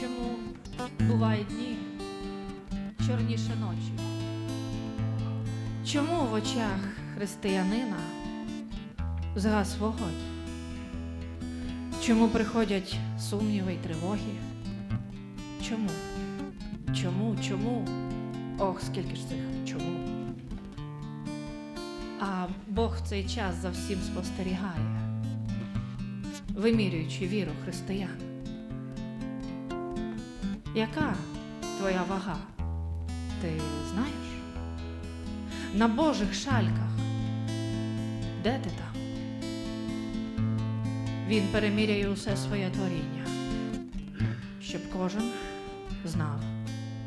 Чому бувають дні чорніше ночі? Чому в очах християнина згас вогонь? Чому приходять сумніви й тривоги? Чому? Чому? Чому? Ох, скільки ж цих чому? А Бог в цей час за всім спостерігає, вимірюючи віру християн. Яка твоя вага? Ти знаєш? На Божих шальках. Де ти там? Він переміряє усе своє творіння, щоб кожен знав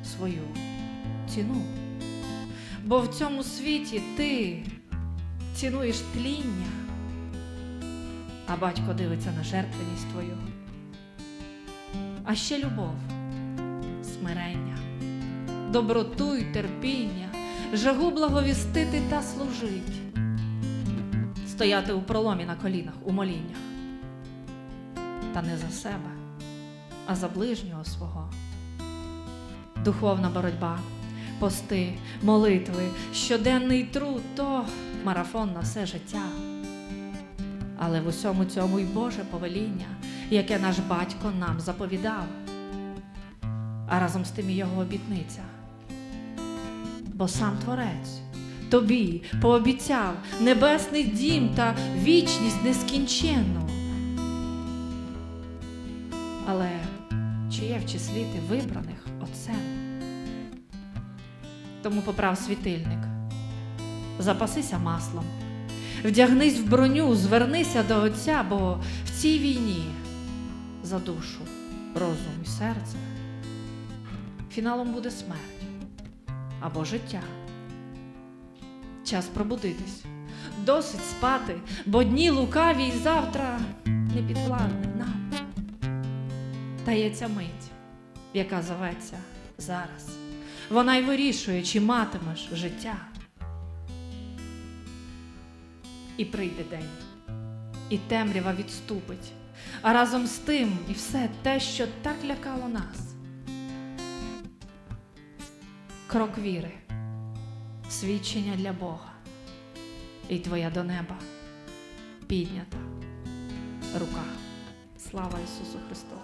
свою ціну. Бо в цьому світі ти цінуєш тління, а батько дивиться на жертвеність твою. А ще любов, доброту й терпіння, жагу благовістити та служить, стояти у проломі на колінах у моліннях. Та не за себе, а за ближнього свого. Духовна боротьба, пости, молитви, щоденний труд то марафон на все життя. Але в усьому цьому й Боже повеління, яке наш батько нам заповідав, а разом з тим і його обітниця. Бо сам Творець. Тобі пообіцяв небесний дім та вічність нескінченну. Але чи є в числі ти вибраних отцем? Тому поправ світильник, запасися маслом, вдягнись в броню, звернися до Отця, бо в цій війні за душу, розум і серце. Фіналом буде смерть або життя. Час пробудитись, досить спати, бо дні лукаві й завтра не підвладні нам. Тається мить, яка зоветься зараз. Вона й вирішує, чи матимеш життя. І прийде день, і темрява відступить, а разом з тим і все те, що так лякало нас. Крок віри, свідчення для Бога, і твоя до неба піднята рука. Слава Ісусу Христу!